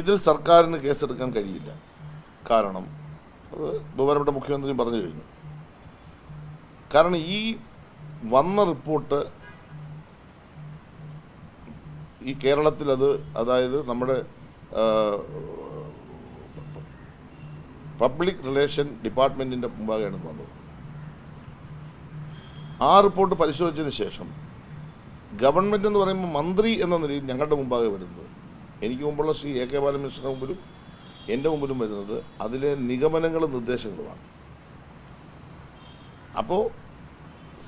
ഇതിൽ സർക്കാരിന് കേസെടുക്കാൻ കഴിയില്ല. കാരണം അത് ബഹുമാനപ്പെട്ട മുഖ്യമന്ത്രി പറഞ്ഞു കഴിഞ്ഞു. കാരണം ഈ വന്ന റിപ്പോർട്ട് ഈ കേരളത്തിൽ അത് അതായത് നമ്മുടെ പബ്ലിക് റിലേഷൻ ഡിപ്പാർട്ട്മെന്റിന്റെ മുമ്പാകെയാണ് വന്നത്. ആ റിപ്പോർട്ട് പരിശോധിച്ചതിന് ശേഷം ഗവൺമെന്റ് എന്ന് പറയുമ്പോൾ മന്ത്രി എന്ന നിലയിൽ ഞങ്ങളുടെ മുമ്പാകെ വരുന്നത് എനിക്ക് മുമ്പുള്ള ശ്രീ എ കെ ബാലകൃഷ്ണന്റെ മുമ്പിലും എന്റെ മുമ്പിലും വരുന്നത് അതിലെ നിഗമനങ്ങളും നിർദ്ദേശങ്ങളുമാണ്. അപ്പോൾ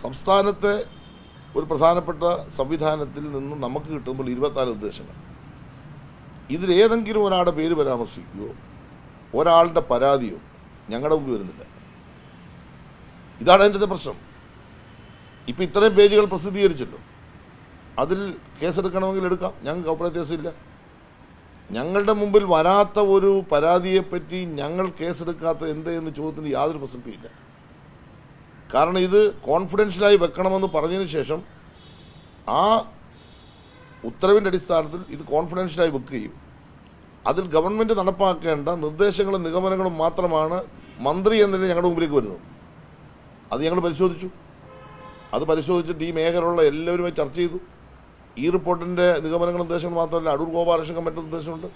സംസ്ഥാനത്തെ ഒരു പ്രധാനപ്പെട്ട സംവിധാനത്തിൽ നിന്ന് നമുക്ക് കിട്ടുമ്പോൾ ഇരുപത്തിനാല് നിർദ്ദേശങ്ങൾ. ഇതിലേതെങ്കിലും ഒരാളുടെ പേര് പരാമർശിക്കുകയോ ഒരാളുടെ പരാതിയോ ഞങ്ങളുടെ മുമ്പിൽ വരുന്നില്ല. ഇതാണ് അതിന്റെ പ്രശ്നം. ഇപ്പം ഇത്രയും പേജുകൾ പ്രസിദ്ധീകരിച്ചല്ലോ. അതിൽ കേസെടുക്കണമെങ്കിൽ എടുക്കാം. ഞങ്ങൾക്ക് അഭിപ്രായ കേസില്ല ഞങ്ങളുടെ മുമ്പിൽ വരാത്ത ഒരു പരാതിയെപ്പറ്റി ഞങ്ങൾ കേസെടുക്കാത്ത എന്ത് എന്ന് ചോദ്യത്തിന് യാതൊരു പ്രസക്തിയില്ല കാരണം ഇത് കോൺഫിഡൻഷ്യലായി വെക്കണമെന്ന് പറഞ്ഞതിന് ശേഷം ആ ഉത്തരവിന്റെ അടിസ്ഥാനത്തിൽ ഇത് കോൺഫിഡൻഷ്യലായി വെക്കുകയും അതിൽ ഗവൺമെന്റ് നടപ്പാക്കേണ്ട നിർദ്ദേശങ്ങളും നിഗമനങ്ങളും മാത്രമാണ് മന്ത്രി എന്ന നിലയിൽ ഞങ്ങളുടെ മുമ്പിലേക്ക് വരുന്നത്. അത് ഞങ്ങൾ പരിശോധിച്ചു. അത് പരിശോധിച്ചിട്ട് ഈ മേഖലയിലുള്ള എല്ലാവരുമായി ചർച്ച ചെയ്തു. ഈ റിപ്പോർട്ടിന്റെ നിഗമനങ്ങൾ നിർദ്ദേശങ്ങൾ മാത്രമല്ല അടൂർ ഗോപാലകൃഷ്ണൻ മറ്റു നിർദ്ദേശമുണ്ട്.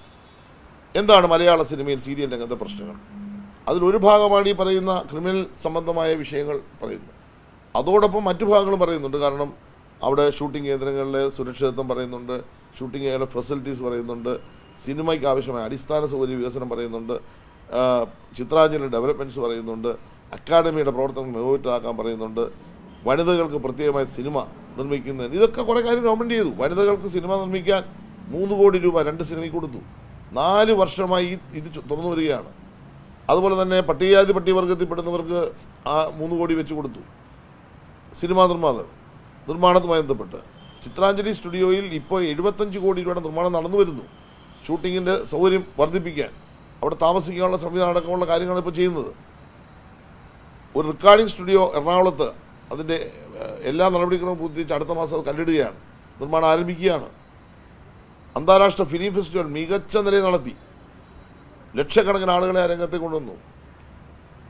എന്താണ് മലയാള സിനിമയിൽ സീരിയൽ രംഗത്തെ പ്രശ്നങ്ങൾ? അതിലൊരു ഭാഗമാണ് ഈ പറയുന്ന ക്രിമിനൽ സംബന്ധമായ വിഷയങ്ങൾ പറയുന്നത്. അതോടൊപ്പം മറ്റു ഭാഗങ്ങളും പറയുന്നുണ്ട്. കാരണം അവിടെ ഷൂട്ടിംഗ് കേന്ദ്രങ്ങളിലെ സുരക്ഷിതത്വം പറയുന്നുണ്ട് ഷൂട്ടിംഗ് കേന്ദ്ര ഫെസിലിറ്റീസ് പറയുന്നുണ്ട് സിനിമയ്ക്ക് ആവശ്യമായ അടിസ്ഥാന സൗകര്യ വികസനം പറയുന്നുണ്ട് ചിത്രാഞ്ജലി ഡെവലപ്മെന്റ്സ് പറയുന്നുണ്ട് അക്കാഡമിയുടെ പ്രവർത്തനങ്ങൾ മികവുറ്റാക്കാൻ പറയുന്നുണ്ട്. വനിതകൾക്ക് പ്രത്യേകമായ സിനിമ നിർമ്മിക്കുന്നതിന്. ഇതൊക്കെ കുറേ കാര്യം ഗവൺമെന്റ് ചെയ്തു. വനിതകൾക്ക് സിനിമ നിർമ്മിക്കാൻ മൂന്ന് കോടി രൂപ രണ്ട് സിനിമയ്ക്ക് കൊടുത്തു. നാല് വർഷമായി ഇത് തുറന്നു വരികയാണ്. അതുപോലെ തന്നെ പട്ടികജാതി പട്ടികവർഗത്തിൽപ്പെടുന്നവർക്ക് ആ മൂന്ന് കോടി വെച്ച് കൊടുത്തു. സിനിമാ നിർമ്മാതാവ് നിർമ്മാണവുമായി ബന്ധപ്പെട്ട്. ചിത്രാഞ്ജലി സ്റ്റുഡിയോയിൽ ഇപ്പോൾ എഴുപത്തഞ്ച് കോടി രൂപയുടെ നിർമ്മാണം നടന്നു വരുന്നു. ഷൂട്ടിങ്ങിന്റെ സൗകര്യം വർദ്ധിപ്പിക്കാൻ. അവിടെ താമസിക്കാനുള്ള സംവിധാനം അടക്കമുള്ള കാര്യങ്ങളാണ് ഇപ്പോൾ ചെയ്യുന്നത്. ഒരു റെക്കോർഡിംഗ് സ്റ്റുഡിയോ എറണാകുളത്ത് അതിന്റെ എല്ലാ നടപടിക്രമവും പൂർത്തീകരിച്ച് അടുത്ത മാസം അത് കല്ലിടുകയാണ്. നിർമ്മാണം ആരംഭിക്കുകയാണ്. അന്താരാഷ്ട്ര ഫിലിം ഫെസ്റ്റിവൽ മികച്ച നിലയിൽ നടത്തി. ലക്ഷക്കണക്കിന് ആളുകളെ ആ രംഗത്തേക്ക് കൊണ്ടുവന്നു.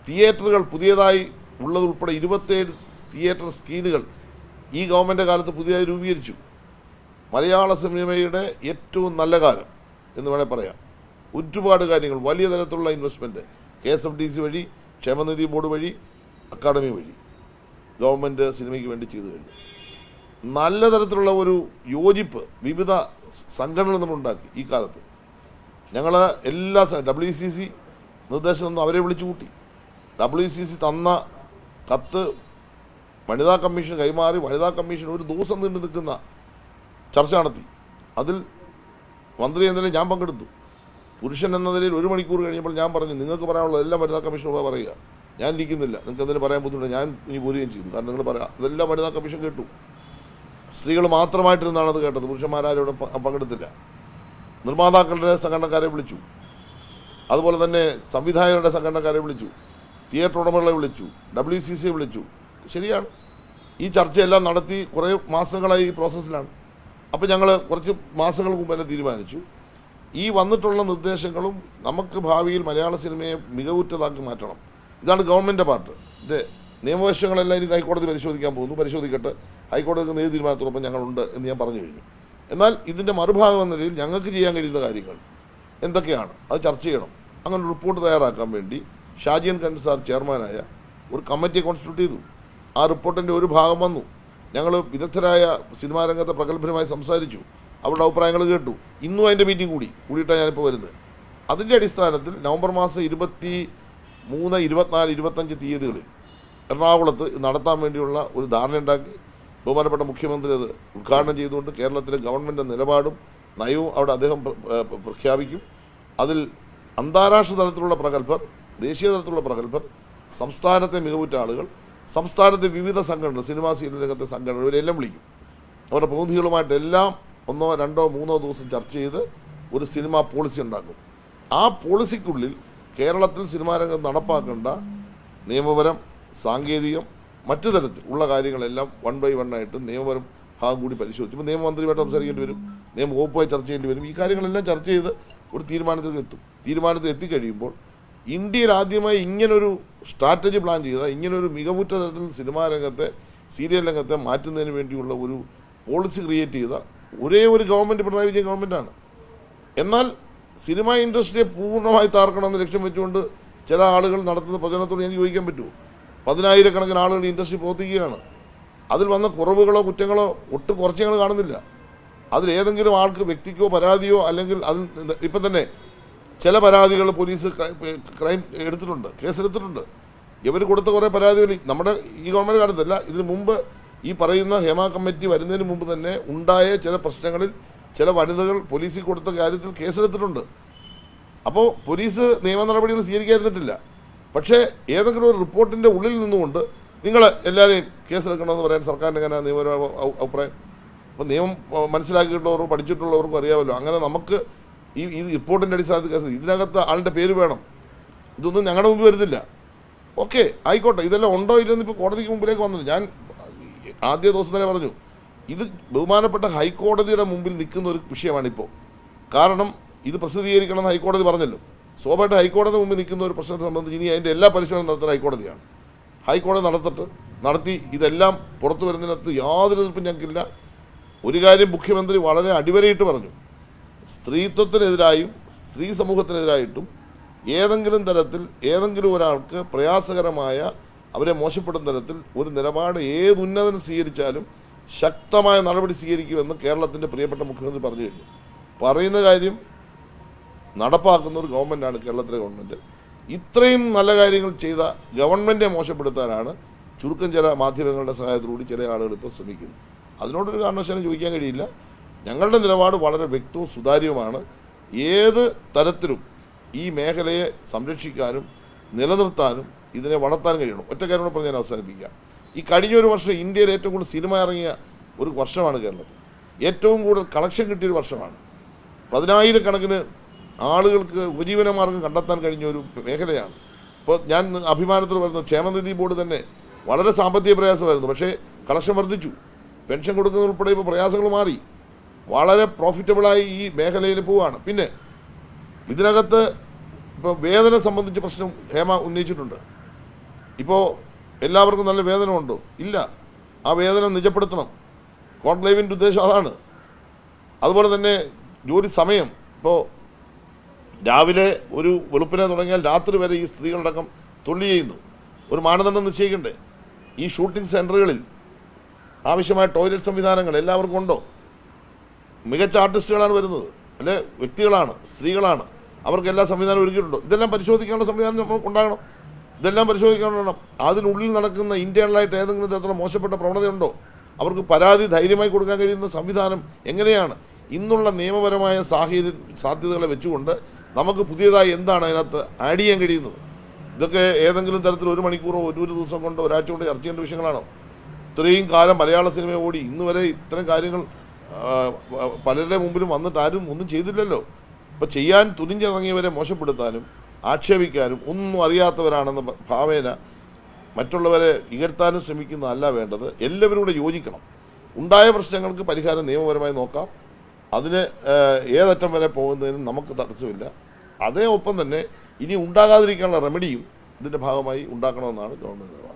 തിയേറ്ററുകൾ പുതിയതായി ഉള്ളതുൾപ്പെടെ ഇരുപത്തേഴ് തിയേറ്റർ സ്ക്രീനുകൾ ഈ ഗവൺമെന്റ് കാലത്ത് പുതിയതായി രൂപീകരിച്ചു. മലയാള സിനിമയുടെ ഏറ്റവും നല്ല കാലം എന്ന് വേണേൽ പറയാം. ഒരുപാട് കാര്യങ്ങൾ വലിയ തരത്തിലുള്ള investment K S F D C വഴി ക്ഷേമനിധി ബോർഡ് വഴി അക്കാഡമി വഴി. ഗവൺമെന്റ് സിനിമയ്ക്ക് വേണ്ടി ചെയ്തു കഴിഞ്ഞു നല്ല തരത്തിലുള്ള ഒരു യോജിപ്പ് വിവിധ സംഘടനകൾ നമ്മളുണ്ടാക്കി ഈ കാലത്ത്. ഞങ്ങൾ എല്ലാ ഡബ്ല്യു സി സി നിർദ്ദേശം തന്നു അവരെ വിളിച്ചു കൂട്ടി. ഡബ്ല്യു സി സി തന്ന കത്ത് വനിതാ കമ്മീഷൻ കൈമാറി വനിതാ കമ്മീഷൻ ഒരു ദിവസം നീണ്ടു നിൽക്കുന്ന ചർച്ച നടത്തി. അതിൽ മന്ത്രി എന്ന നിലയിൽ ഞാൻ പങ്കെടുത്തു. പുരുഷൻ എന്ന നിലയിൽ ഒരു മണിക്കൂർ കഴിഞ്ഞപ്പോൾ ഞാൻ പറഞ്ഞു നിങ്ങൾക്ക് പറയാനുള്ളത് എല്ലാം വനിതാ കമ്മീഷനോട് പറയുക. ഞാൻ ഇരിക്കുന്നില്ല നിങ്ങൾക്ക് എന്തെങ്കിലും പറയാൻ ബുദ്ധിമുട്ട് ഞാൻ ഇനി പോരുകയും ചെയ്തു കാരണം നിങ്ങൾ പറയാം അതെല്ലാം വനിതാ കമ്മീഷൻ കേട്ടു. സ്ത്രീകൾ മാത്രമായിട്ടിരുന്നാണ് അത് കേട്ടത്. പുരുഷന്മാരാരും ഇവിടെ പങ്കെടുത്തില്ല. നിർമ്മാതാക്കളുടെ സംഘടനക്കാരെ വിളിച്ചു. അതുപോലെ തന്നെ സംവിധായകരുടെ സംഘടനക്കാരെ വിളിച്ചു. തിയേറ്റർ ഉടമകളെ വിളിച്ചു. ഡബ്ല്യു സി സിയെ വിളിച്ചു. ശരിയാണ്. ഈ ചർച്ചയെല്ലാം നടത്തി കുറേ മാസങ്ങളായി ഈ പ്രോസസ്സിലാണ്. അപ്പോൾ ഞങ്ങൾ കുറച്ച് മാസങ്ങൾക്ക് മുമ്പ് തന്നെ തീരുമാനിച്ചു. ഈ വന്നിട്ടുള്ള നിർദ്ദേശങ്ങളും നമുക്ക് ഭാവിയിൽ മലയാള സിനിമയെ മികവുറ്റതാക്കി മാറ്റണം. ഇതാണ് ഗവൺമെന്റ് പാർട്ട്. ഇത് നിയമവശങ്ങളെല്ലാം ഇനി ഹൈക്കോടതി പരിശോധിക്കാൻ പോകുന്നു. പരിശോധിക്കട്ടെ. ഹൈക്കോടതി നീതി തീരുമാനത്തോടൊപ്പം ഞങ്ങളുണ്ട് എന്ന് ഞാൻ പറഞ്ഞു കഴിഞ്ഞു. എന്നാൽ ഇതിന്റെ മറുഭാഗം എന്ന നിലയിൽ ഞങ്ങൾക്ക് ചെയ്യാൻ കഴിയുന്ന കാര്യങ്ങൾ എന്തൊക്കെയാണ്? അത് ചർച്ച ചെയ്യണം. അങ്ങനെ റിപ്പോർട്ട് തയ്യാറാക്കാൻ വേണ്ടി ഷാജിയൻ കണ്ട് സാർ ചെയർമാനായ ഒരു കമ്മിറ്റി കോൺസ്റ്റിറ്റ്യൂട്ട് ചെയ്തു. ആ റിപ്പോർട്ടിന്റെ ഒരു ഭാഗം വന്നു. ഞങ്ങൾ വിദഗ്ധരായ സിനിമാ രംഗത്തെ പ്രഗത്ഭരുമായി സംസാരിച്ചു. അവരുടെ അഭിപ്രായങ്ങൾ കേട്ടു. ഇന്നും അതിന്റെ മീറ്റിംഗ് കൂടി. കൂടിയിട്ടാണ് ഞാനിപ്പോൾ വരുന്നത്. അതിന്റെ അടിസ്ഥാനത്തിൽ നവംബർ മാസം ഇരുപത്തി മൂന്ന് ഇരുപത്തിനാല് ഇരുപത്തഞ്ച് തീയതികളിൽ എറണാകുളത്ത് നടത്താൻ വേണ്ടിയുള്ള ഒരു ധാരണയുണ്ടാക്കി ബഹുമാനപ്പെട്ട മുഖ്യമന്ത്രി അത് ഉദ്ഘാടനം ചെയ്തുകൊണ്ട് കേരളത്തിലെ ഗവൺമെന്റ് നിലപാടും നയവും അവിടെ അദ്ദേഹം പ്ര- പ്ര- പ്രഖ്യാപിക്കും. അതിൽ അന്താരാഷ്ട്ര തലത്തിലുള്ള പ്രഗത്ഭർ ദേശീയ തലത്തിലുള്ള പ്രഗത്ഭർ സംസ്ഥാനത്തെ മികവുറ്റ ആളുകൾ സംസ്ഥാനത്തെ വിവിധ സംഘടനകൾ സിനിമാ സീരിയൽ രംഗത്തെ സംഘടനകൾ ഇവരെല്ലാം വിളിക്കും. അവരുടെ പ്രതിനിധികളുമായിട്ട് എല്ലാം ഒന്നോ രണ്ടോ മൂന്നോ ദിവസം ചർച്ച ചെയ്ത് ഒരു സിനിമാ പോളിസി ഉണ്ടാക്കും. ആ പോളിസിക്കുള്ളിൽ കേരളത്തിൽ സിനിമാ രംഗം നടപ്പാക്കേണ്ട നിയമപരം സാങ്കേതികം മറ്റു തരത്തിൽ ഉള്ള കാര്യങ്ങളെല്ലാം വൺ ബൈ വൺ ആയിട്ട് നിയമപരം ഭാഗം കൂടി പരിശോധിച്ചു ഇപ്പോൾ നിയമമന്ത്രിയുമായിട്ട് സംസാരിക്കേണ്ടി വരും നിയമവകുപ്പുമായി ചർച്ച ചെയ്യേണ്ടി വരും. ഈ കാര്യങ്ങളെല്ലാം ചർച്ച ചെയ്ത് ഒരു തീരുമാനത്തിൽ എത്തും. തീരുമാനത്തിൽ എത്തിക്കഴിയുമ്പോൾ ഇന്ത്യയിൽ ആദ്യമായി ഇങ്ങനൊരു സ്ട്രാറ്റജി പ്ലാൻ ചെയ്ത ഇങ്ങനൊരു മികവുറ്റ തരത്തിൽ സിനിമാ രംഗത്തെ സീരിയൽ രംഗത്തെ മാറ്റുന്നതിന് വേണ്ടിയുള്ള ഒരു പോളിസി ക്രിയേറ്റ് ചെയ്ത ഒരേ ഒരു ഗവൺമെന്റ് പിണറായി വിജയൻ ഗവൺമെന്റാണ് എന്നാൽ സിനിമ ഇൻഡസ്ട്രിയെ പൂർണമായി താർക്കണമെന്ന് ലക്ഷ്യം വെച്ചുകൊണ്ട് ചില ആളുകൾ നടത്തുന്ന പ്രചരണത്തോട് എനിക്ക് ചോദിക്കാൻ പറ്റുമോ പതിനായിരക്കണക്കിന് ആളുകൾ ഇൻഡസ്ട്രി പ്രവർത്തിക്കുകയാണ്. അതിൽ വന്ന കുറവുകളോ കുറ്റങ്ങളോ ഒട്ടും കുറച്ച് ഞങ്ങൾ കാണുന്നില്ല. അതിൽ ഏതെങ്കിലും ആൾക്ക് വ്യക്തിക്കോ പരാതിയോ അല്ലെങ്കിൽ അതിൽ ഇപ്പം തന്നെ ചില പരാതികൾ പോലീസ് ക്രൈം എടുത്തിട്ടുണ്ട് കേസെടുത്തിട്ടുണ്ട്. ഇവർ കൊടുത്ത കുറേ പരാതികൾ നമ്മുടെ ഈ ഗവൺമെന്റ് കാലത്തല്ല ഇതിനു മുമ്പ് ഈ പറയുന്ന ഹേമ കമ്മിറ്റി വരുന്നതിന് മുമ്പ് തന്നെ ഉണ്ടായ ചില പ്രശ്നങ്ങളിൽ ചില വനിതകൾ പോലീസിൽ കൊടുത്ത കാര്യത്തിൽ കേസെടുത്തിട്ടുണ്ട്. അപ്പോൾ പോലീസ് നിയമ നടപടികൾ സ്വീകരിക്കാതിരുന്നിട്ടില്ല. പക്ഷേ ഏതെങ്കിലും ഒരു റിപ്പോർട്ടിന്റെ ഉള്ളിൽ നിന്നുകൊണ്ട് നിങ്ങൾ എല്ലാവരെയും കേസെടുക്കണമെന്ന് പറയാൻ സർക്കാരിന്റെ എങ്ങനെ നിയമപരമായ അഭിപ്രായം? അപ്പോൾ നിയമം മനസ്സിലാക്കിയിട്ടുള്ളവർ പഠിച്ചിട്ടുള്ളവർക്കും അറിയാമല്ലോ. അങ്ങനെ നമുക്ക് ഈ ഈ റിപ്പോർട്ടിന്റെ അടിസ്ഥാനത്തിൽ കേസ് ഇതിനകത്ത് ആളുടെ പേര് വേണം. ഇതൊന്നും ഞങ്ങളുടെ മുമ്പ് വരുന്നില്ല. ഓക്കെ ആയിക്കോട്ടെ. ഇതെല്ലാം ഉണ്ടോ ഇല്ലെന്ന് ഇപ്പോൾ കോടതിക്ക് മുമ്പിലേക്ക് വന്നില്ല. ഞാൻ ആദ്യ ദിവസം തന്നെ പറഞ്ഞു ഇത് ബഹുമാനപ്പെട്ട ഹൈക്കോടതിയുടെ മുമ്പിൽ നിൽക്കുന്ന ഒരു വിഷയമാണിപ്പോൾ കാരണം ഇത് പ്രസിദ്ധീകരിക്കണമെന്ന് ഹൈക്കോടതി പറഞ്ഞല്ലോ. സ്വാഭാവികമായിട്ട് ഹൈക്കോടതി മുമ്പിൽ നിൽക്കുന്ന ഒരു പ്രശ്നത്തെ സംബന്ധിച്ച് ഇനി അതിന്റെ എല്ലാ പരിശോധന നടത്തുന്ന ഹൈക്കോടതിയാണ്. ഹൈക്കോടതി നടത്തിട്ട്. നടത്തി ഇതെല്ലാം പുറത്തു വരുന്നതിനകത്ത് യാതൊരു എതിർപ്പും ഞങ്ങൾക്കില്ല. ഒരു കാര്യം മുഖ്യമന്ത്രി വളരെ അടിവരയിട്ട് പറഞ്ഞു. സ്ത്രീത്വത്തിനെതിരായും സ്ത്രീ സമൂഹത്തിനെതിരായിട്ടും ഏതെങ്കിലും തരത്തിൽ ഏതെങ്കിലും ഒരാൾക്ക് പ്രയാസകരമായ അവരെ മോശപ്പെടുന്ന തരത്തിൽ ഒരു നിലപാട് ഏത് സ്വീകരിച്ചാലും ശക്തമായ നടപടി സ്വീകരിക്കുമെന്ന് കേരളത്തിന്റെ പ്രിയപ്പെട്ട മുഖ്യമന്ത്രി പറഞ്ഞു കഴിഞ്ഞു. പറയുന്ന കാര്യം നടപ്പാക്കുന്ന ഒരു ഗവൺമെന്റാണ് കേരളത്തിലെ ഗവൺമെന്റ് ഇത്രയും നല്ല കാര്യങ്ങൾ ചെയ്ത ഗവൺമെൻറെ മോശപ്പെടുത്താനാണ് ചുരുക്കം ചില മാധ്യമങ്ങളുടെ സഹായത്തോടുകൂടി ചില ആളുകൾ ഇപ്പോൾ ശ്രമിക്കുന്നത്. അതിനോടൊരു കാരണവശാലും ചോദിക്കാൻ കഴിയില്ല. ഞങ്ങളുടെ നിലപാട് വളരെ വ്യക്തവും സുതാര്യവുമാണ്. ഏത് തരത്തിലും ഈ മേഖലയെ സംരക്ഷിക്കാനും നിലനിർത്താനും ഇതിനെ വളർത്താനും കഴിയണം. ഒറ്റ കാര്യം കൂടെ പറഞ്ഞ് ഞാൻ അവസാനിപ്പിക്കാം. ഈ കഴിഞ്ഞ ഒരു വർഷം ഇന്ത്യയിൽ ഏറ്റവും കൂടുതൽ സിനിമ ഇറങ്ങിയ ഒരു വർഷമാണ് കേരളത്തിൽ. ഏറ്റവും കൂടുതൽ കളക്ഷൻ കിട്ടിയൊരു വർഷമാണ്. പതിനായിരക്കണക്കിന് ആളുകൾക്ക് ഉപജീവനമാർഗം കണ്ടെത്താൻ കഴിഞ്ഞ ഒരു മേഖലയാണ്. ഇപ്പോൾ ഞാൻ അഭിമാനത്തിൽ വരുന്നു ക്ഷേമനിധി ബോർഡ് തന്നെ വളരെ സാമ്പത്തിക പ്രയാസമായിരുന്നു. പക്ഷേ കളക്ഷൻ വർദ്ധിച്ചു. പെൻഷൻ കൊടുക്കുന്നത് ഉൾപ്പെടെ ഇപ്പോൾ പ്രയാസങ്ങൾ മാറി. വളരെ പ്രോഫിറ്റബിളായി ഈ മേഖലയിൽ പോവുകയാണ് പിന്നെ ഇതിനകത്ത് ഇപ്പോൾ വേതന സംബന്ധിച്ച് പ്രശ്നം ഹേമ ഉന്നയിച്ചിട്ടുണ്ട്. ഇപ്പോൾ എല്ലാവർക്കും നല്ല വേതനം ഉണ്ടോ ഇല്ല. ആ വേതനം നിജപ്പെടുത്തണം. കോൺക്ലേവിന്റെ ഉദ്ദേശം അതാണ്. അതുപോലെ തന്നെ ജോലി സമയം. ഇപ്പോൾ രാവിലെ ഒരു വെളുപ്പിനെ തുടങ്ങിയാൽ രാത്രി വരെ ഈ സ്ത്രീകളടക്കം തൊഴിൽ ചെയ്യുന്നു. ഒരു മാനദണ്ഡം നിശ്ചയിക്കണ്ടേ? ഈ ഷൂട്ടിംഗ് സെന്ററുകളിൽ ആവശ്യമായ ടോയ്ലറ്റ് സംവിധാനങ്ങൾ എല്ലാവർക്കും ഉണ്ടോ? മികച്ച ആർട്ടിസ്റ്റുകളാണ് വരുന്നത്. അല്ലെ? വ്യക്തികളാണ് സ്ത്രീകളാണ്. അവർക്ക് എല്ലാ സംവിധാനവും ഒരുക്കിയിട്ടുണ്ടോ? ഇതെല്ലാം പരിശോധിക്കാനുള്ള സംവിധാനം നമുക്ക് ഉണ്ടാകണം. ഇതെല്ലാം പരിശോധിക്കണം അതിനുള്ളിൽ നടക്കുന്ന ഇന്റേണലായിട്ട് ഏതെങ്കിലും തരത്തിലുള്ള മോശപ്പെട്ട പ്രവണതയുണ്ടോ? അവർക്ക് പരാതി ധൈര്യമായി കൊടുക്കാൻ കഴിയുന്ന സംവിധാനം എങ്ങനെയാണ്? ഇന്നുള്ള നിയമപരമായ സാഹചര്യ സാധ്യതകളെ വെച്ചുകൊണ്ട് നമുക്ക് പുതിയതായി എന്താണ് അതിനകത്ത് ആഡ് ചെയ്യാൻ കഴിയുന്നത്? ഇതൊക്കെ ഏതെങ്കിലും തരത്തിൽ ഒരു മണിക്കൂറോ ഒരു ഒരു ദിവസം കൊണ്ടോ ഒരാഴ്ച കൊണ്ടോ ചർച്ച ചെയ്യേണ്ട വിഷയങ്ങളാണോ? ഇത്രയും കാലം മലയാള സിനിമ ഓടി ഇന്ന് വരെ ഇത്തരം കാര്യങ്ങൾ പലരുടെ മുമ്പിലും വന്നിട്ട് ആരും ഒന്നും ചെയ്തില്ലല്ലോ. അപ്പോൾ ചെയ്യാൻ തുനിഞ്ഞിറങ്ങിയവരെ മോശപ്പെടുത്താനും ആക്ഷേപിക്കാനും ഒന്നും അറിയാത്തവരാണെന്ന ഭാവേന മറ്റുള്ളവരെ ഇകഴ്ത്താനും ശ്രമിക്കുന്നതല്ല വേണ്ടത്. എല്ലാവരും കൂടെ യോജിക്കണം. ഉണ്ടായ പ്രശ്നങ്ങൾക്ക് പരിഹാരം നിയമപരമായി നോക്കാം. അതിന് ഏതറ്റം വരെ പോകുന്നതിനും നമുക്ക് തടസ്സമില്ല. അതേ ഒപ്പം തന്നെ ഇനി ഉണ്ടാകാതിരിക്കാനുള്ള റെമഡിയും ഇതിന്റെ ഭാഗമായി ഉണ്ടാക്കണമെന്നാണ് ഗവൺമെന്റ് നിലപാട്